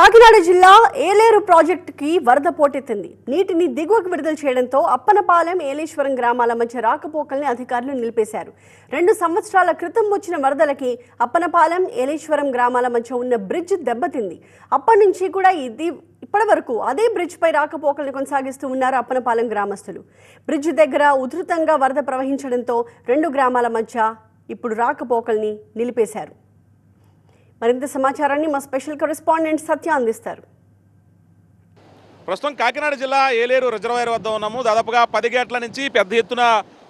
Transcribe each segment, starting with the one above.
కాకినాడ జిల్లా ఏలేరు ప్రాజెక్టుకి వరద పోటెత్తింది. నీటిని దిగువకు విడుదల చేయడంతో అప్పనపాలెం ఏలేశ్వరం గ్రామాల మధ్య రాకపోకల్ని అధికారులు నిలిపేశారు. రెండు సంవత్సరాల క్రితం వచ్చిన వరదలకి అప్పనపాలెం ఏలేశ్వరం గ్రామాల మధ్య ఉన్న బ్రిడ్జ్ దెబ్బతింది. అప్పటి నుంచి కూడా ఇది ఇప్పటి వరకు అదే బ్రిడ్జ్పై రాకపోకలను కొనసాగిస్తూ ఉన్నారు అప్పనపాలెం గ్రామస్తులు. బ్రిడ్జ్ దగ్గర ఉధృతంగా వరద ప్రవహించడంతో రెండు గ్రామాల మధ్య ఇప్పుడు రాకపోకల్ని నిలిపేశారు. మరింత సమాచారాన్ని మా స్పెషల్ కరెస్పాండెంట్ సత్య అందిస్తారు. ప్రస్తుతం కాకినాడ జిల్లా ఏలేరు రిజర్వాయర్ వద్ద ఉన్నాము. దాదాపుగా పది గేట్ల నుంచి పెద్ద ఎత్తున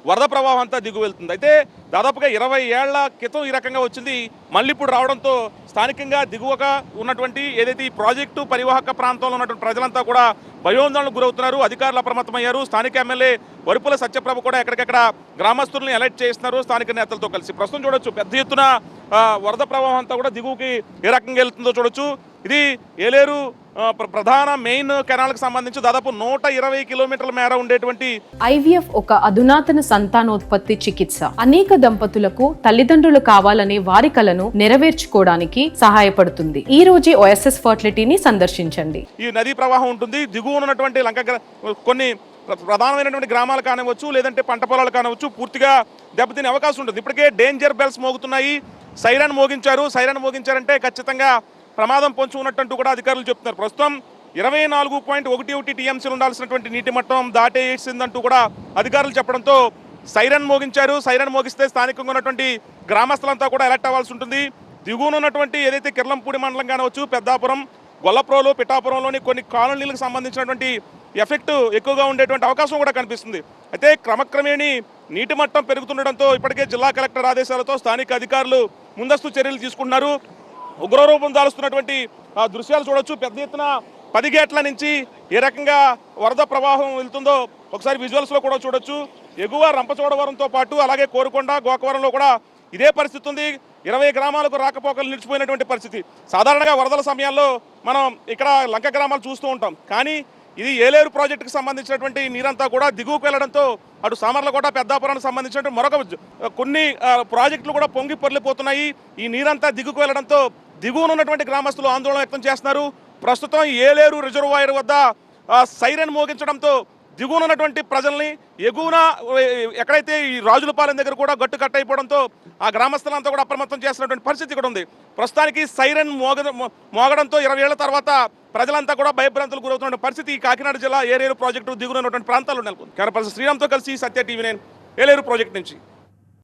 వరద ప్రవాహం అంతా దిగు వెళ్తుంది. అయితే దాదాపుగా ఇరవై ఏళ్ళ క్రితం ఈ రకంగా వచ్చింది. మళ్ళీ ఇప్పుడు రావడంతో స్థానికంగా దిగువగా ఉన్నటువంటి ఏదైతే ఈ ప్రాజెక్టు పరివాహక ప్రాంతంలో ఉన్నటువంటి ప్రజలంతా కూడా భయోందోళనకు గురవుతున్నారు అధికారులు అప్రమత్తమయ్యారు స్థానిక ఎమ్మెల్యే వరుపుల సత్యప్రభ కూడా ఎక్కడికక్కడ గ్రామస్తులను అలర్ట్ చేస్తున్నారు స్థానిక నేతలతో కలిసి. ప్రస్తుతం చూడొచ్చు పెద్ద ఎత్తున వరద ప్రవాహం అంతా కూడా దిగువకి ఏ రకంగా వెళ్తుందో చూడొచ్చు. ఇది ఏలేరు ప్రధాన మెయిన్ కెనాల్కి సంబంధించి దాదాపు నూట ఇరవై కిలోమీటర్ల మేర ఉండేటువంటి ఐవీఎఫ్ ఒక అధునాతన సంతానోత్పత్తి చికిత్స. అనేక దంపతులకు తల్లిదండ్రులు కావాలనే వారి కలను నెరవేర్చుకోవడానికి సహాయపడుతుంది. ఈ రోజే ఓఎస్ఎస్ ఫర్టిలిటీని సందర్శించండి. ఈ నదీ ప్రవాహం ఉంటుంది. దిగువన ఉన్నటువంటి లంక కొన్ని ప్ర- ప్రధానమైనటువంటి గ్రామాలు కానివచ్చు లేదంటే పంట పొలాలు కానివచ్చు పూర్తిగా దెబ్బతినే అవకాశం ఉంటుంది. ఇప్పటికే డేంజర్ బెల్స్ మోగుతున్నాయి. సైరన్ మోగించారు. సైరన్ మోగించారంటే ఖచ్చితంగా ప్రమాదం పొంచి ఉన్నట్టు కూడా అధికారులు చెప్తున్నారు. ప్రస్తుతం ఇరవై నాలుగు పాయింట్ ఒకటి ఒకటి టీఎంసీలు ఉండాల్సినటువంటి నీటి మట్టం దాటేసిందంటూ కూడా అధికారులు చెప్పడంతో సైరన్ మోగించారు. సైరన్ మోగిస్తే స్థానికంగా ఉన్నటువంటి గ్రామస్తులంతా కూడా అలర్ట్ అవ్వాల్సి ఉంటుంది. దిగువన ఉన్నటువంటి ఏదైతే కిర్లంపూడి మండలం కానవచ్చు పెద్దాపురం గొల్లప్రోలు పిఠాపురంలోని కొన్ని కాలనీలకు సంబంధించినటువంటి ఎఫెక్ట్ ఎక్కువగా ఉండేటువంటి అవకాశం కూడా కనిపిస్తుంది. అయితే క్రమక్రమేణి నీటి మట్టం పెరుగుతుండడంతో ఇప్పటికే జిల్లా కలెక్టర్ ఆదేశాలతో స్థానిక అధికారులు ముందస్తు చర్యలు తీసుకుంటున్నారు. ఉగ్రరూపం దాలుస్తున్నటువంటి దృశ్యాలు చూడొచ్చు. పెద్ద ఎత్తున పది గేట్ల నుంచి ఏ రకంగా వరద ప్రవాహం వెళ్తుందో ఒకసారి విజువల్స్లో కూడా చూడొచ్చు. ఎగువ రంపచోడవరంతో పాటు అలాగే కోరుకొండ గోకవరంలో కూడా ఇదే పరిస్థితి ఉంది. ఇరవై గ్రామాలకు రాకపోకలు నిలిచిపోయినటువంటి పరిస్థితి. సాధారణంగా వరదల సమయాల్లో మనం ఇక్కడ లంక గ్రామాలు చూస్తూ ఉంటాం. కానీ ఇది ఏలేరు ప్రాజెక్టుకు సంబంధించినటువంటి నీరంతా కూడా దిగువకు వెళ్ళడంతో అటు సామర్లకోట పెద్దాపురానికి సంబంధించినటువంటి మరొక కొన్ని ప్రాజెక్టులు కూడా పొంగి పొరలిపోతున్నాయి. ఈ నీరంతా దిగుకు వెళ్ళడంతో దిగువన ఉన్నటువంటి గ్రామస్తులు ఆందోళన వ్యక్తం చేస్తున్నారు. ప్రస్తుతం ఏలేరు రిజర్వాయర్ వద్ద సైరన్ మోగించడంతో దిగువన ఉన్నటువంటి ప్రజల్ని ఎగువన ఎక్కడైతే ఈ రాజులపాలెం దగ్గర కూడా గట్టు కట్టయిపోవడంతో ఆ గ్రామస్తులంతా కూడా అప్రమత్తం చేస్తున్నటువంటి పరిస్థితి కూడా ఉంది. ప్రస్తుతానికి సైరన్ మోగ మోగడంతో ఇరవై ఏళ్ళ తర్వాత ప్రజలంతా కూడా భయభ్రాంతులు గురవుతున్న పరిస్థితి ఈ కాకినాడ జిల్లా ఏలేరు ప్రాజెక్టు దిగున ఉన్నటువంటి ప్రాంతాల్లో నెలకొంది. కెమెరా శ్రీరామ్తో కలిసి సత్య టీవీ నేను ఏలేరు ప్రాజెక్ట్ నుంచి.